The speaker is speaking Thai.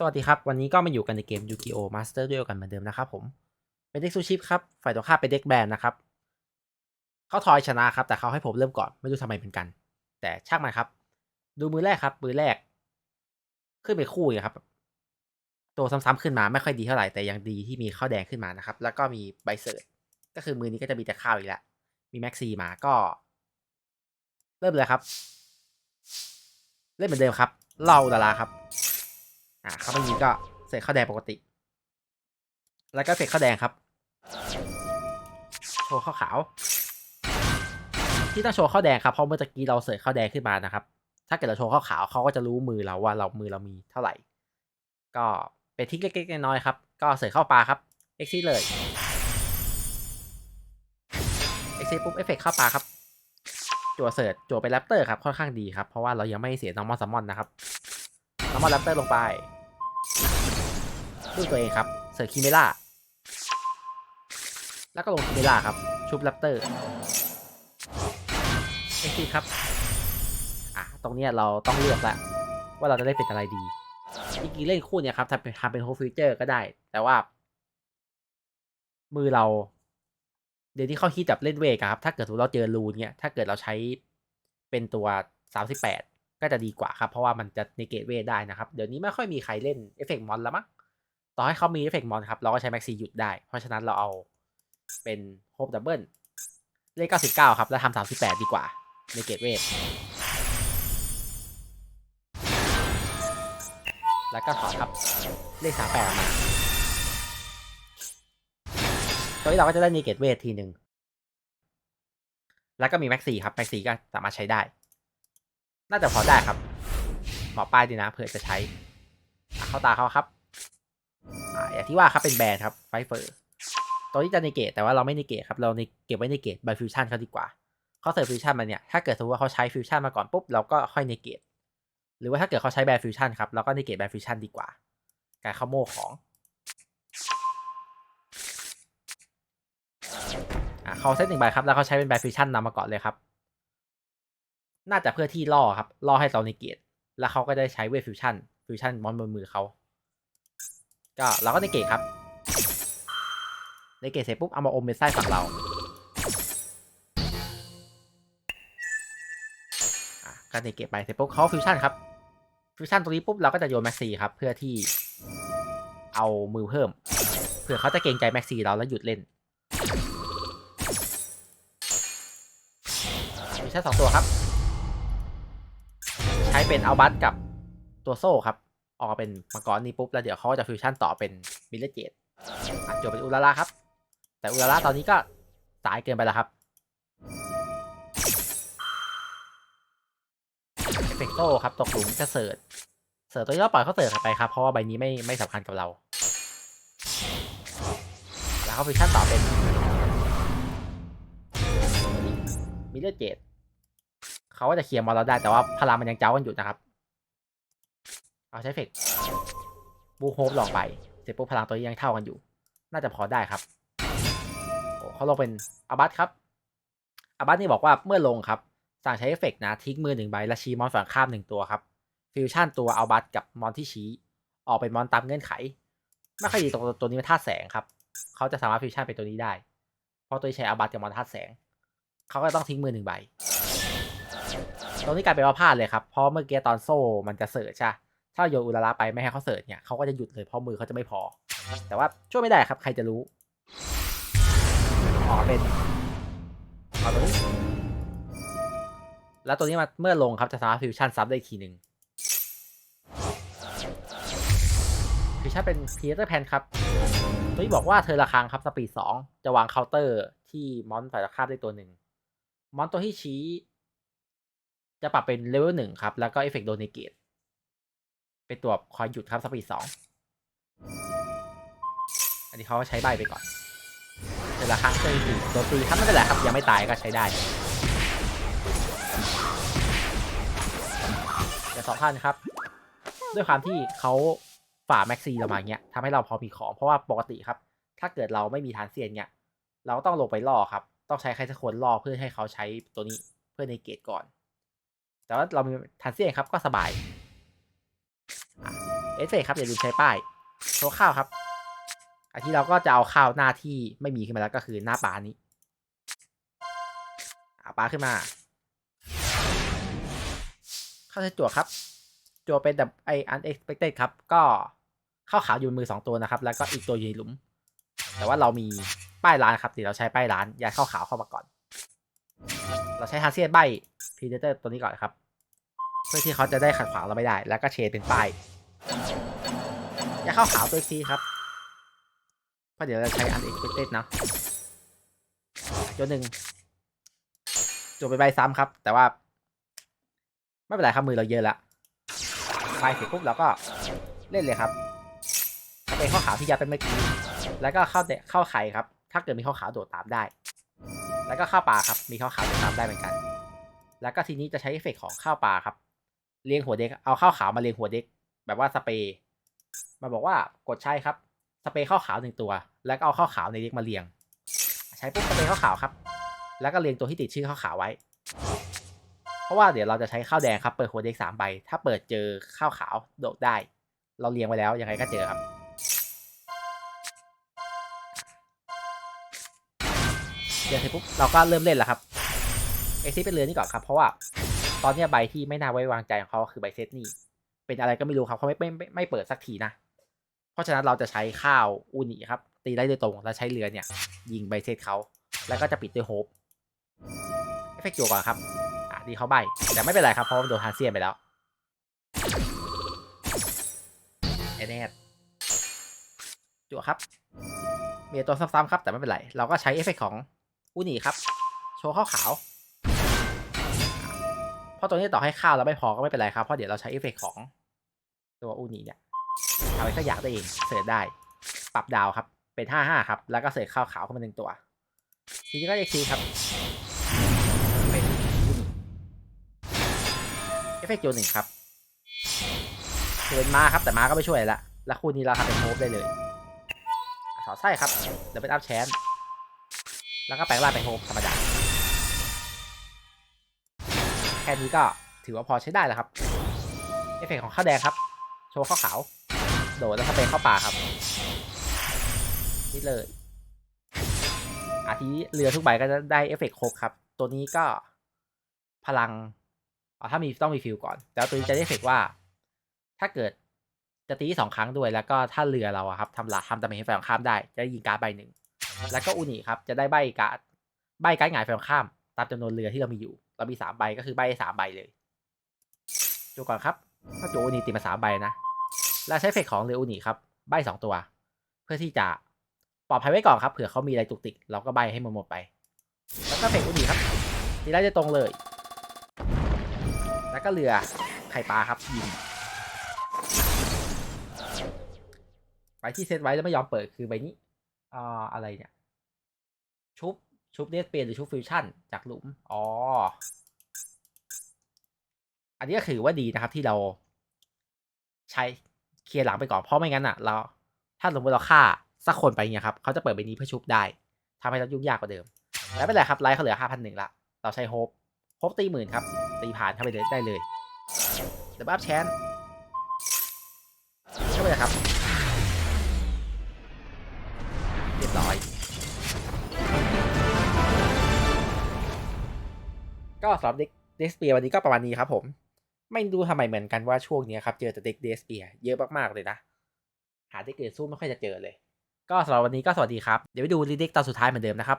สวัสดีครับ วันนี้ก็มาอยู่กันในเกม Yu-Gi-Oh! Master Duel กันเหมือนเดิมนะครับผม เป็นเด็กซูชิปครับ ฝ่ายตรงข้าเป็นเด็กแบนนะครับ เขาทอยชนะครับ แต่เขาให้ผมเริ่มก่อนไม่รู้ทำไมเหมือนกัน แต่ช่างมันครับ ดูมือแรกครับ มือแรก ขึ้นไปคู่เลยครับ ตัวซ้ำๆขึ้นมาไม่ค่อยดีเท่าไหร่แต่ยังดีที่มีข้าวแดงขึ้นมานะครับ แล้วก็มีใบเสิร์ตก็คือมือนี้ก็จะมีแต่ข้าวอีกแล้วมีแม็กซีมาก็ เริ่มเลยครับ เล่นเหมือนเดิมครับ เล่าดาราครับ อ่าเข้าไปยิงก็เสร็จข้าวแดงปกติ แล้วก็เสร็จข้าวแดงครับ โชว์ข้าวขาว ที่ต้องโชว์ข้าวแดงครับเพราะเมื่อกี้เราเสิร์ฟข้าวแดงขึ้นมานะครับ ถ้าเกิดเราโชว์ข้าวขาวเขาก็จะรู้มือเราว่าเรามือเรามีเท่าไหร่ ก็เป็นทริกเล็กๆน้อยๆครับ ก็เสิร์ฟเข้าปลาครับเอ็กซี่เลยเอ็กซี่ปุ๊บเอฟเฟกข้าปลาครับจั่วเสิร์ฟจั่วไปแรปเตอร์ครับค่อนข้างดีครับเพราะว่าเรายังไม่เสียน้องมอสซัมมอนนะครับน้องมอสแรปเตอร์ลงไป ด้ตัวเองครับ เสิร์คิเมล่า แล้วก็ลงคิเมล่าครับ ชุบแรปเตอร์เอ็กซี่ครับ อะ ตรงเนี้ยเราต้องเลือกแล้วว่าเราจะได้เป็นอะไรดีจริงๆเล่นคู่เนี่ยครับทำเป็นทำเป็นโฮฟิวเจอร์ก็ได้ แต่ว่า มือเรา เดี๋ยวที่เข้าคิดจับเล่นเวกครับ ถ้าเกิดสมมติเราเจอรูนเนี่ยถ้าเกิดเราใช้เป็นตัว38ก็จะดีกว่าครับ เพราะว่ามันจะในเกตเวได้นะครับ เดี๋ยวนี้ไม่ค่อยมีใครเล่นเอฟเฟกต์มอนแล้วมั้ง ต่อให้เขามีเอฟเฟกต์มอนครับ เราก็ใช้แม็กซีหยุดได้ เพราะฉะนั้นเราเอาเป็นโฮปดับเบิลเลข 99 ครับ แล้วทำ38 ดีกว่า ในเกตเวทแล้วก็ถอดครับเลข 38 ออกมาตัวนี้เราก็จะได้นีเกตเวททีหนึ่งแล้วก็มีแม็กซี่ครับ แม็กซี่ก็สามารถใช้ได้ น่าจะพอได้ครับ หมอป้ายดีนะเผื่อจะใช้ เข้าตาเขาครับ อ่าอย่างที่ว่าครับเป็นแบรนด์ครับไฟเฟอร์ตัวนี้จะในเกตแต่ว่าเราไม่ในเกตครับเราในเก็บไว้ในเกตบายฟิวชั่นเขาดีกว่าเขาเสิร์ฟฟิวชั่นมาเนี่ยถ้าเกิดสมมติว่าเขาใช้ฟิวชั่นมาก่อนปุ๊บเราก็ค่อยในเกตหรือว่าถ้าเกิดเขาใช้แบรฟิวชั่นครับเราก็ในเกตแบรฟิวชั่นดีกว่า การเข้าโม่ของอะเขาเซตหนึ่งใบครับแล้วเขาใช้เป็นแบฟิวชั่นนำมาก่อนเลยครับ น่าจะเพื่อที่ล่อครับล่อให้เราในเกตแล้วเขาก็ได้ใช้เวทฟิวชั่นฟิวชั่นมอนบนมือเขา ก็เราก็ในเกตครับ ในเกตเสร็จปุ๊บเอามาอมเป็นไส้ฝั่งเราก็ในเกตไปเสร็จปุ๊บเขาฟิวชั่นครับฟิวชั่นตรงนี้ปุ๊บเราก็จะโยนแม็กซี่ครับ เพื่อที่เอามือเพิ่มเผื่อเขาจะเกรงใจแม็กซี่เราแล้วหยุดเล่นมีแค่นสองตัวครับ ใช้เป็นเอัลบัสกับตัวโซ่ครับ ออกมาเป็นมังกรนี่ปุ๊บแล้วเดี๋ยวเขาก็จะฟิวชั่นต่อเป็นมิลเลเจตจบเป็นอุลาล่าครับ แต่อุลาล่าตอนนี้ก็สายเกินไปแล้วครับเอฟเฟกโต้ครับตกหลุมจะเสิร์ชเสิร์ชตัวนี้เราปล่อยเขาเสิร์ชไปครับเพราะว่าใบนี้ไม่ไม่สำคัญกับเรา แล้วเขาฟิวชั่นต่อเป็นมิลเลเจตเขาก็จะเคลียร์มอลเราได้แต่ว่าพลังมันยังเจ้ากันอยู่นะครับ เอาใช้เฟกบูโฮปลองไป เสร็จปุ๊บพลังตัวนี้ยังเท่ากันอยู่ น่าจะพอได้ครับเขาลงเป็นอาบัตครับอาบัตนี่บอกว่าเมื่อลงครับ สั่งใช้เอฟเฟกนะทิ้งมือหนึ่งใบและชี้มอนฝั่งข้ามหนึ่งตัวครับ ฟิวชั่นตัวอาบัตกับมอนที่ชี้ ออกเป็นมอนตามเงื่อนไข ไม่ค่อยดีตรงตัวนี้เป็นธาตุแสงครับ เขาจะสามารถฟิวชั่นเป็นตัวนี้ได้ เพราะตัวใช้อาบัตกับมอนธาตุแสง เขาก็ต้องทิ้งมือหนึ่งใบ ตรงนี้กลายเป็นว่าพลาดเลยครับ เพราะเมื่อกี้ตอนโซ่มันจะเสิร์ชใช่ ถ้าโยนอุลาระไปไม่ให้เขาเสิร์ชเนี่ยเขาก็จะหยุดเลยเพราะมือเขาจะไม่พอ แต่ว่าช่วยไม่ได้ครับใครจะรู้ออเป็นเอาตัวนี้แล้วตัวนี้มาเมื่อลงครับจะสามารถฟิวชั่นซับได้อีกทีหนึ่งฟิวชั่นเป็นพีเตอร์แพนครับตัวนี้บอกว่าเธอละครังครับสปีดสองจะวางเคาน์เตอร์ที่มอนฝ่ายตรงข้ามได้ตัวหนึ่งมอนตัวที่ชี้ จะปรับเป็นเลเวลหนึ่งครับ แล้วก็เอฟเฟกต์โดนเนเกต เป็นตัวคอยหยุดครับสปีดสองอันนี้เขาใช้ใบไปก่อนแต่ละครั้งเจอตีโดนตีครับไม่เป็นไรครับยังไม่ตายก็ใช้ได้แต่สองพันครับ ด้วยความที่เขาฝ่าแม็กซีเรามาเงี้ยทำให้เราพอมีของเพราะว่าปกติครับ ถ้าเกิดเราไม่มีฐานเซียนเงี้ยเราต้องลงไปล่อครับ ต้องใช้ใครสักคนล่อเพื่อให้เขาใช้ตัวนี้เพื่อในเกตก่อน แต่ว่าเรามีทันเซียนครับก็สบาย เอฟเฟกครับอย่าลืมใช้ป้ายโชว์ข้าวครับอันที่เราก็จะเอาข้าวหน้าที่ไม่มีขึ้นมาแล้วก็คือหน้าปลานี้เอาปลาขึ้นมาเข้าใช้จั่วครับ จั่วเป็นแบบไอ unexpected ครับ ก็ข้าวขาวอยู่บนมือสองตัวนะครับ แล้วก็อีกตัวอยู่ในหลุม แต่ว่าเรามีป้ายร้านครับเดี๋ยวเราใช้ป้ายร้านย้ายข้าวขาวเข้ามาก่อน เราใช้ฮาเซียนใบพีเดเตอร์ตัวนี้ก่อนครับ เพื่อที่เขาจะได้ขัดขวางเราไม่ได้ แล้วก็เชนเป็นป้าย ย้ายข้าขาวตัวอีกทีครับเพราะเดี๋ยวเราใช้ unexpected เนะตัวหนึ่งจบไปใบซ้ำครับ แต่ว่า ไม่เป็นไรครับมือเราเยอะละใบเสร็จปุ๊บเราก็เล่นเลยครับเป็นข้าขาวที่ยัดไปเมื่อกี้แล้วก็เข้าเดเข้าไข่ครับ ถ้าเกิดมีข้าขาวโดดตามได้ แล้วก็ข้าวปลาครับ มีข้าวขาวโดดตามได้เหมือนกัน แล้วก็ทีนี้จะใช้เอฟเฟกต์ของข้าวปลาครับ เรียงหัวเด็ก เอาข้าวขาวมาเรียงหัวเด็ก แบบว่าสเปรย์มาบอกว่ากดใช้ครับ สเปรย์ข้าวขาวหนึ่งตัว แล้วก็เอาข้าวขาวในเด็กมาเรียง ใช้ปุ๊บสเปรย์ข้าวขาวครับ แล้วก็เรียงตัวที่ติดชื่อข้าวขาวไว้ เพราะว่าเดี๋ยวเราจะใช้ข้าวแดงครับ เปิดหัวเด็กสามใบ ถ้าเปิดเจอข้าวขาวโดดได้ เราเรียงไว้แล้วยังไงก็เจอครับเดี๋ยวเสร็จปุ๊บเราก็เริ่มเล่นแล้วครับเอ็กซิเป็นเรือนี่ก่อนครับ เพราะว่าตอนนี้ใบที่ไม่น่าไว้วางใจของเขาคือใบเซตนี่ เป็นอะไรก็ไม่รู้ครับเขาไม่ไม่ไม่เปิดสักทีนะ เพราะฉะนั้นเราจะใช้ข้าวอูนิครับ ตีได้โดยตรงแล้วใช้เรือเนี่ย ยิงใบเซตเขาแล้วก็จะปิดด้วยโฮปเอฟเฟกต์จั่วก่อนครับอะดีเขาใบแต่ไม่เป็นไรครับเพราะโดนฮาเซียนไปแล้วเอเนตจั่วครับมีตัวซ้ำๆครับ แต่ไม่เป็นไร เราก็ใช้เอฟเฟกต์ของอูนิครับ โชว์ข้าวขาวเพราะตัวนี้ต่อให้ข้าวแล้วไม่พอก็ไม่เป็นไรครับ เพราะเดี๋ยวเราใช้เอฟเฟกต์ของ ตัวอูนิเนี่ยทำให้ขยะตัวเองเสิร์ชได้ ปรับดาวครับ เป็นห้าห้าครับ แล้วก็เสิร์ชข้าวขาวเข้ามาหนึ่งตัว ทีนี้ก็เอ็กซีครับ เป็นอูนิเอฟเฟกต์โยนหนึ่งครับเดินมาครับแต่มาก็ไม่ช่วยละแล้วคู่นี้เราทำเป็นโฮปได้เลยสอไส้ครับเดี๋ยวเป็นอัพแชนแล้วก็แปลงร่างเป็นโฮมธรรมดาแค่นี้ก็ถือว่าพอใช้ได้แล้วครับ เอฟเฟกต์ของข้าวแดงครับ โชว์ข้าวขาว โดดแล้วสเปรย์เข้าป่าครับ นี่เลยอาทีเรือทุกใบก็จะได้เอฟเฟกต์ครบครับ ตัวนี้ก็พลังอ๋อถ้ามีต้องมีฟิลก่อน แล้วตัวนี้จะได้เอฟเฟกต์ว่า ถ้าเกิดจะตีสองครั้งด้วย แล้วก็ถ้าเรือเราครับทำลาทำตามเห็นฝ่ายตรงข้ามได้ จะยิงการ์ดใบหนึ่ง แล้วก็อุนิครับ จะได้ใบการ์ดใบการ์ดหงายฝ่ายตรงข้าม ตามจำนวนเรือที่เรามีอยู่ เรามีสามใบก็คือใบสามใบเลย ดูก่อนครับ ก็โจอุนิตีมาสามใบนะแล้วใช้เฟกของเรืออุนิครับใบสองตัว เพื่อที่จะปลอดภัยไว้ก่อนครับเผื่อเขามีอะไรตุกติกเราก็ใบให้มันหมดไป แล้วก็เฟกอุนิครับตีได้จะตรงเลย แล้วก็เรือไข่ปลาครับยิงใบที่เซตไว้แล้วไม่ยอมเปิดคือใบนี้อ่าอะไรเนี่ย ชุบชุบเดสเปนหรือชุบฟิวชั่นจากหลุม อ๋อ อันนี้ก็คือว่าดีนะครับที่เราใช้เคลียร์หลังไปก่อนเพราะไม่งั้นอะ เรา ถ้าสมมติเราฆ่าสักคนไปเนี่ยครับเขาจะเปิดใบนี้เพื่อชุบได้ทำให้เรายุ่งยากกว่าเดิม แล้วไม่เป็นไรครับไลท์เขาเหลือห้าพันหนึ่งละเราใช้โฮปโฮปตีหมื่นครับ ตีผ่านเข้าไปเลยได้เลยเดี๋ยวบัฟแชนเข้าไปเลยครับเรียบร้อย ก็สำหรับเด็กเดสเปียวันนี้ก็ประมาณนี้ครับผม ไม่รู้ทำไมเหมือนกันว่าช่วงนี้ครับ เจอแต่เด็กเดสเปียเยอะมากๆเลยนะ หาเด็กเดสู้ไม่ค่อยจะเจอเลย ก็สำหรับวันนี้ก็สวัสดีครับ เดี๋ยวไปดูรีเด็กตอนสุดท้ายเหมือนเดิมนะครับ